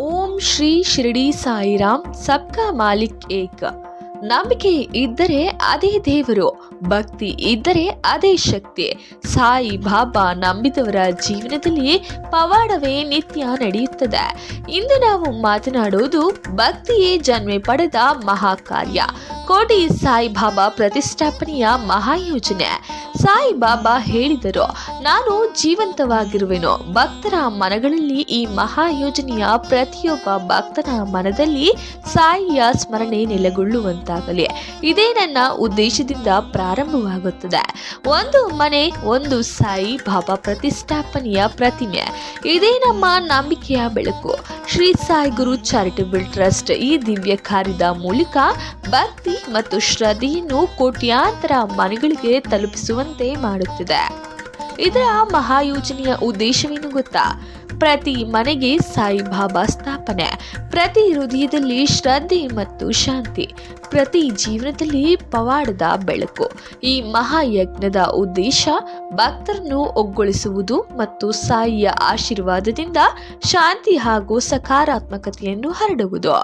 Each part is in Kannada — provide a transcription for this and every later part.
ಓಂ ಶ್ರೀ ಶಿರಡಿ ಸಾಯಿರಾಮ್, ಸಬ್ಕಾ ಮಾಲಿಕ್ ಏಕ. ನಂಬಿಕೆ ಇದ್ದರೆ ಅದೇ ದೇವರು, ಭಕ್ತಿ ಇದ್ದರೆ ಅದೇ ಶಕ್ತಿ. ಸಾಯಿ ಬಾಬಾ ನಂಬಿದವರ ಜೀವನದಲ್ಲಿ ಪವಾಡವೇ ನಿತ್ಯ ನಡೆಯುತ್ತದೆ. ಇಂದು ನಾವು ಮಾತನಾಡುವುದು ಭಕ್ತಿಯೇ ಜನ್ಮೆ ಪಡೆದ ಮಹಾಕಾರ್ಯ. ಕೋಟಿ ಸಾಯಿಬಾಬಾ ಪ್ರತಿಷ್ಠಾಪನೆಯ ಮಹಾಯೋಜನೆ. ಸಾಯಿಬಾಬಾ ಹೇಳಿದರು ನಾನು ಜೀವಂತವಾಗಿರುವೆನು? ಭಕ್ತರ ಮನಗಳಲ್ಲಿ ಈ ಮಹಾಯೋಜನೆಯ ಪ್ರತಿಯೊಬ್ಬ ಭಕ್ತನ ಮನದಲ್ಲಿ ಸಾಯಿಯ ಸ್ಮರಣೆ ನೆಲೆಗೊಳ್ಳುವಂತಾಗಲಿ. ಇದೇ ನನ್ನ ಉದ್ದೇಶದಿಂದ ಪ್ರಾರಂಭವಾಗುತ್ತದೆ. ಒಂದು ಮನೆ, ಒಂದು ಸಾಯಿ ಬಾಬಾ ಪ್ರತಿಷ್ಠಾಪನೆಯ ಪ್ರತಿಮೆ. ಇದೇ ನಮ್ಮ ನಂಬಿಕೆಯ ಬೆಳಕು. ಶ್ರೀ ಸಾಯಿ ಗುರು ಚಾರಿಟಬಲ್ ಟ್ರಸ್ಟ್ ಈ ದಿವ್ಯ ಕಾರ್ಯದ ಮೂಲಕ ಭಕ್ತಿ ಮತ್ತು ಶ್ರದ್ಧೆಯನ್ನು ಕೋಟ್ಯಾಂತರ ಮನೆಗಳಿಗೆ ತಲುಪಿಸುವಂತೆ ಮಾಡುತ್ತಿದೆ. ಇದರ ಮಹಾಯೋಜನೆಯ ಉದ್ದೇಶವೇನು ಗೊತ್ತಾ? ಪ್ರತಿ ಮನೆಗೆ ಸಾಯಿಬಾಬಾ ಸ್ಥಾಪನೆ, ಪ್ರತಿ ಹೃದಯದಲ್ಲಿ ಶ್ರದ್ಧೆ ಮತ್ತು ಶಾಂತಿ, ಪ್ರತಿ ಜೀವನದಲ್ಲಿ ಪವಾಡದ ಬೆಳಕು. ಈ ಮಹಾಯಜ್ಞದ ಉದ್ದೇಶ ಭಕ್ತರನ್ನು ಒಗ್ಗೊಳಿಸುವುದು ಮತ್ತು ಸಾಯಿಯ ಆಶೀರ್ವಾದದಿಂದ ಶಾಂತಿ ಹಾಗೂ ಸಕಾರಾತ್ಮಕತೆಯನ್ನು ಹರಡುವುದು.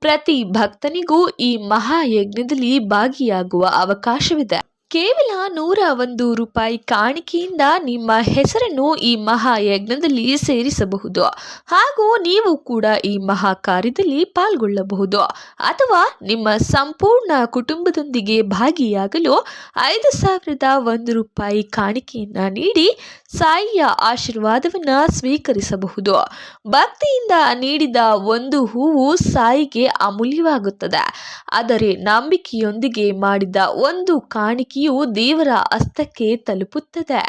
ಪ್ರತಿ ಭಕ್ತನಿಗೂ ಈ ಮಹಾಯಜ್ಞದಲ್ಲಿ ಭಾಗಿಯಾಗುವ ಅವಕಾಶವಿದೆ. ಕೇವಲ ನೂರ ಒಂದು ರೂಪಾಯಿ ಕಾಣಿಕೆಯಿಂದ ನಿಮ್ಮ ಹೆಸರನ್ನು ಈ ಮಹಾಯಜ್ಞದಲ್ಲಿ ಸೇರಿಸಬಹುದು. ಹಾಗೂ ನೀವು ಕೂಡ ಈ ಮಹಾ ಕಾರ್ಯದಲ್ಲಿ ಪಾಲ್ಗೊಳ್ಳಬಹುದು. ಅಥವಾ ನಿಮ್ಮ ಸಂಪೂರ್ಣ ಕುಟುಂಬದೊಂದಿಗೆ ಭಾಗಿಯಾಗಲು ಐದು ಸಾವಿರದ ಒಂದು ರೂಪಾಯಿ ಕಾಣಿಕೆಯನ್ನು ನೀಡಿ ಸಾಯಿಯ ಆಶೀರ್ವಾದವನ್ನು ಸ್ವೀಕರಿಸಬಹುದು. ಭಕ್ತಿಯಿಂದ ನೀಡಿದ ಒಂದು ಹೂವು ಸಾಯಿಗೆ ಅಮೂಲ್ಯವಾಗುತ್ತದೆ. ಆದರೆ ನಂಬಿಕೆಯೊಂದಿಗೆ ಮಾಡಿದ ಒಂದು ಕಾಣಿಕೆಯು ದೇವರ ಹಸ್ತಕ್ಕೆ ತಲುಪುತ್ತದೆ.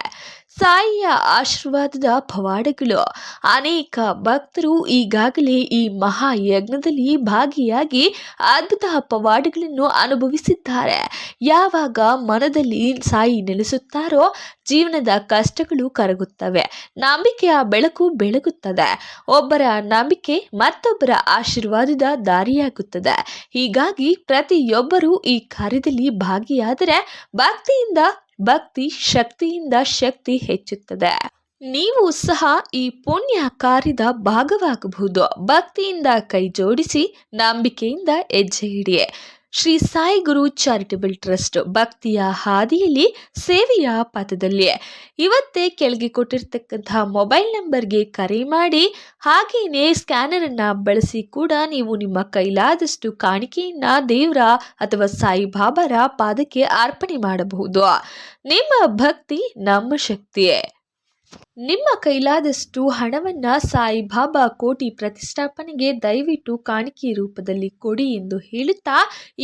ಸಾಯಿಯ ಆಶೀರ್ವಾದದ ಪವಾಡಗಳು. ಅನೇಕ ಭಕ್ತರು ಈಗಾಗಲೇ ಈ ಮಹಾಯಜ್ಞದಲ್ಲಿ ಭಾಗಿಯಾಗಿ ಅದ್ಭುತ ಪವಾಡಗಳನ್ನು ಅನುಭವಿಸಿದ್ದಾರೆ. ಯಾವಾಗ ಮನದಲ್ಲಿ ಸಾಯಿ ನೆಲೆಸುತ್ತಾರೋ ಜೀವನದ ಕಷ್ಟಗಳು ಕರಗುತ್ತವೆ. ನಂಬಿಕೆಯ ಬೆಳಕು ಬೆಳಗುತ್ತದೆ. ಒಬ್ಬರ ನಂಬಿಕೆ ಮತ್ತೊಬ್ಬರ ಆಶೀರ್ವಾದದ ದಾರಿಯಾಗುತ್ತದೆ. ಹೀಗಾಗಿ ಪ್ರತಿಯೊಬ್ಬರೂ ಈ ಕಾರ್ಯದಲ್ಲಿ ಭಾಗಿಯಾದರೆ ಭಕ್ತಿಯಿಂದ ಭಕ್ತಿ ಶಕ್ತಿಯಿಂದ ಶಕ್ತಿ ಹೆಚ್ಚುತ್ತದೆ. ನೀವು ಸಹ ಈ ಪುಣ್ಯ ಕಾರ್ಯದ ಭಾಗವಾಗಬಹುದು. ಭಕ್ತಿಯಿಂದ ಕೈ ಜೋಡಿಸಿ ನಂಬಿಕೆಯಿಂದ ಹೆಜ್ಜೆ ಇಡಿ ಶ್ರೀ ಸಾಯಿ ಗುರು ಚಾರಿಟಬಲ್ ಟ್ರಸ್ಟ್ ಭಕ್ತಿಯ ಹಾದಿಯಲ್ಲಿ ಸೇವೆಯ ಪಥದಲ್ಲಿ ಇವತ್ತೇ ಕೆಳಗೆ ಕೊಟ್ಟಿರ್ತಕ್ಕಂತಹ ಮೊಬೈಲ್ ನಂಬರ್ಗೆ ಕರೆ ಮಾಡಿ ಹಾಗೆಯೇ ಸ್ಕ್ಯಾನರನ್ನು ಬಳಸಿ ಕೂಡ ನೀವು ನಿಮ್ಮ ಕೈಲಾದಷ್ಟು ಕಾಣಿಕೆಯನ್ನ ದೇವರ ಅಥವಾ ಸಾಯಿ ಬಾಬಾರ ಪಾದಕ್ಕೆ ಅರ್ಪಣೆ ಮಾಡಬಹುದು. ನಿಮ್ಮ ಭಕ್ತಿ ನಮ್ಮ ಶಕ್ತಿಯೇ. ನಿಮ್ಮ ಕೈಲಾದಷ್ಟು ಹಣವನ್ನ ಸಾಯಿಬಾಬಾ ಕೋಟಿ ಪ್ರತಿಷ್ಠಾಪನೆಗೆ ದಯವಿಟ್ಟು ಕಾಣಿಕೆ ರೂಪದಲ್ಲಿ ಕೊಡಿ ಎಂದು ಹೇಳುತ್ತಾ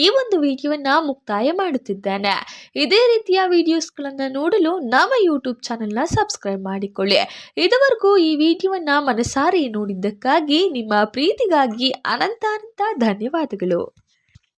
ಈ ಒಂದು ವಿಡಿಯೋವನ್ನ ಮುಕ್ತಾಯ ಮಾಡುತ್ತಿದ್ದೇನೆ. ಇದೇ ರೀತಿಯ ವಿಡಿಯೋಸ್ಗಳನ್ನು ನೋಡಲು ನಮ್ಮ ಯೂಟ್ಯೂಬ್ ಚಾನೆಲ್ನ ಸಬ್ಸ್ಕ್ರೈಬ್ ಮಾಡಿಕೊಳ್ಳಿ. ಇದುವರೆಗೂ ಈ ವಿಡಿಯೋವನ್ನ ಮನಸಾರೆ ನೋಡಿದ್ದಕ್ಕಾಗಿ ನಿಮ್ಮ ಪ್ರೀತಿಗಾಗಿ ಅನಂತ ಅನಂತ ಧನ್ಯವಾದಗಳು.